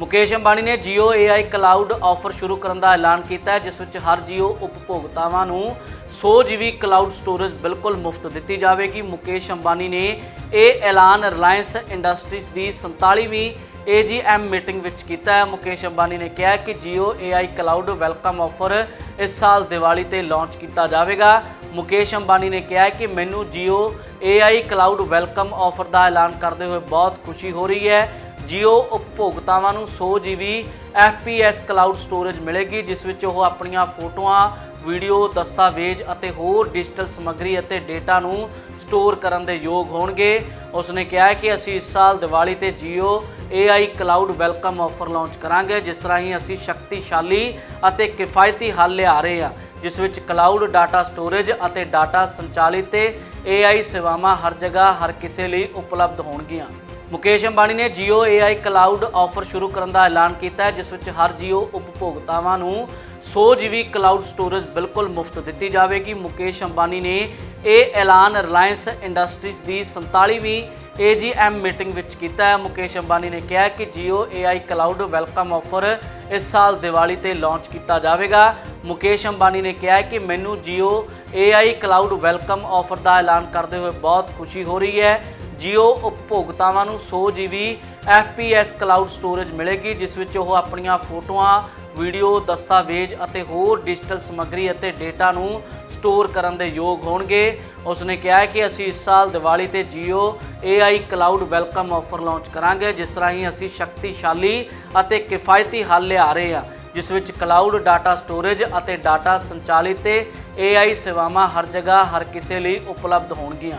ਮੁਕੇਸ਼ ਅੰਬਾਨੀ ਨੇ Jio AI cloud offer ਸ਼ੁਰੂ ਕਰਨ ਦਾ ਐਲਾਨ ਕੀਤਾ ਹੈ, ਜਿਸ ਵਿੱਚ ਹਰ Jio ਉਪਭੋਗਤਾਵਾਂ ਨੂੰ 100 GB ਕਲਾਊਡ ਸਟੋਰੇਜ ਬਿਲਕੁਲ ਮੁਫਤ ਦਿੱਤੀ ਜਾਵੇਗੀ। ਮੁਕੇਸ਼ ਅੰਬਾਨੀ ਨੇ ਇਹ ਐਲਾਨ ਰਿਲਾਇੰਸ ਇੰਡਸਟਰੀਜ਼ ਦੀ 47ਵੀਂ AGM ਮੀਟਿੰਗ ਵਿੱਚ ਕੀਤਾ ਹੈ। ਮੁਕੇਸ਼ ਅੰਬਾਨੀ ਨੇ ਕਿਹਾ ਹੈ ਕਿ Jio AI cloud welcome offer ਇਸ ਸਾਲ ਦੀਵਾਲੀ ਤੇ ਲਾਂਚ ਕੀਤਾ ਜਾਵੇਗਾ। ਮੁਕੇਸ਼ ਅੰਬਾਨੀ ਨੇ ਕਿਹਾ ਕਿ ਮੈਨੂੰ Jio AI cloud welcome offer ਦਾ ਐਲਾਨ ਕਰਦੇ ਹੋਏ ਬਹੁਤ ਖੁਸ਼ੀ ਹੋ ਰਹੀ ਹੈ। ਜੀਓ ਉਪਭੋਗਤਾਵਾਂ ਨੂੰ 100 GB FPS ਕਲਾਊਡ ਸਟੋਰੇਜ ਮਿਲੇਗੀ, ਜਿਸ ਵਿੱਚ ਉਹ ਆਪਣੀਆਂ ਫੋਟੋਆਂ, ਵੀਡੀਓ, ਦਸਤਾਵੇਜ਼ ਅਤੇ ਹੋਰ ਡਿਜੀਟਲ ਸਮੱਗਰੀ ਅਤੇ ਡੇਟਾ ਨੂੰ ਸਟੋਰ ਕਰਨ ਦੇ ਯੋਗ ਹੋਣਗੇ। ਉਸਨੇ ਕਿਹਾ ਕਿ ਅਸੀਂ ਇਸ ਸਾਲ ਦੀਵਾਲੀ ਤੇ Jio AI cloud welcome offer launch ਕਰਾਂਗੇ, ਜਿਸ ਰਾਹੀਂ ਅਸੀਂ ਸ਼ਕਤੀਸ਼ਾਲੀ ਅਤੇ ਕਿਫਾਇਤੀ ਹੱਲ ਲਿਆ ਰਹੇ ਹਾਂ, ਜਿਸ ਵਿੱਚ ਕਲਾਊਡ ਡਾਟਾ ਸਟੋਰੇਜ ਅਤੇ ਡਾਟਾ ਸੰਚਾਲਿਤ ਤੇ AI ਸੇਵਾਵਾਂ ਹਰ ਜਗ੍ਹਾ, ਹਰ ਕਿਸੇ ਲਈ ਉਪਲਬਧ ਹੋਣਗੀਆਂ। ਮੁਕੇਸ਼ ਅੰਬਾਨੀ ਨੇ Jio AI ਕਲਾਊਡ ਆਫਰ ਸ਼ੁਰੂ ਕਰਨ ਦਾ ਐਲਾਨ ਕੀਤਾ ਹੈ, ਜਿਸ ਵਿੱਚ ਹਰ Jio ਉਪਭੋਗਤਾਵਾਂ ਨੂੰ 100 GB ਕਲਾਊਡ ਸਟੋਰੇਜ ਬਿਲਕੁਲ ਮੁਫਤ ਦਿੱਤੀ ਜਾਵੇਗੀ। ਮੁਕੇਸ਼ ਅੰਬਾਨੀ ਨੇ ਇਹ ਐਲਾਨ ਰਿਲਾਇੰਸ ਇੰਡਸਟਰੀਜ਼ ਦੀ 47ਵੀਂ AGM ਮੀਟਿੰਗ ਵਿੱਚ ਕੀਤਾ ਹੈ। ਮੁਕੇਸ਼ ਅੰਬਾਨੀ ਨੇ ਕਿਹਾ ਹੈ ਕਿ Jio AI cloud welcome offer ਇਸ ਸਾਲ ਦੀਵਾਲੀ ਤੇ ਲਾਂਚ ਕੀਤਾ ਜਾਵੇਗਾ। ਮੁਕੇਸ਼ ਅੰਬਾਨੀ ਨੇ ਕਿਹਾ ਕਿ ਮੈਨੂੰ Jio AI cloud welcome offer ਦਾ ਐਲਾਨ ਕਰਦੇ ਹੋਏ ਬਹੁਤ ਖੁਸ਼ੀ ਹੋ ਰਹੀ ਹੈ। Jio ਉਪਭੋਗਤਾਵਾਂ ਨੂੰ 100 GB FPS ਕਲਾਊਡ ਸਟੋਰੇਜ ਮਿਲੇਗੀ, ਜਿਸ ਵਿੱਚ ਉਹ ਆਪਣੀਆਂ ਫੋਟੋਆਂ, ਵੀਡੀਓ, ਦਸਤਾਵੇਜ਼ ਅਤੇ ਹੋਰ ਡਿਜੀਟਲ ਸਮੱਗਰੀ ਅਤੇ ਡੇਟਾ ਨੂੰ ਸਟੋਰ ਕਰਨ ਦੇ ਯੋਗ ਹੋਣਗੇ। ਉਸਨੇ ਕਿਹਾ ਹੈ ਕਿ ਅਸੀਂ ਇਸ ਸਾਲ ਦੀਵਾਲੀ ਤੇ Jio AI cloud welcome offer launch ਕਰਾਂਗੇ, ਜਿਸ ਰਾਹੀਂ ਅਸੀਂ ਸ਼ਕਤੀਸ਼ਾਲੀ ਅਤੇ ਕਿਫਾਇਤੀ ਹੱਲ ਲਿਆ ਰਹੇ ਹਾਂ, ਜਿਸ ਵਿੱਚ ਕਲਾਊਡ ਡਾਟਾ ਸਟੋਰੇਜ ਅਤੇ ਡਾਟਾ ਸੰਚਾਲਿਤ ਤੇ AI ਸੇਵਾਵਾਂ ਹਰ ਜਗ੍ਹਾ, ਹਰ ਕਿਸੇ ਲਈ ਉਪਲਬਧ ਹੋਣਗੀਆਂ।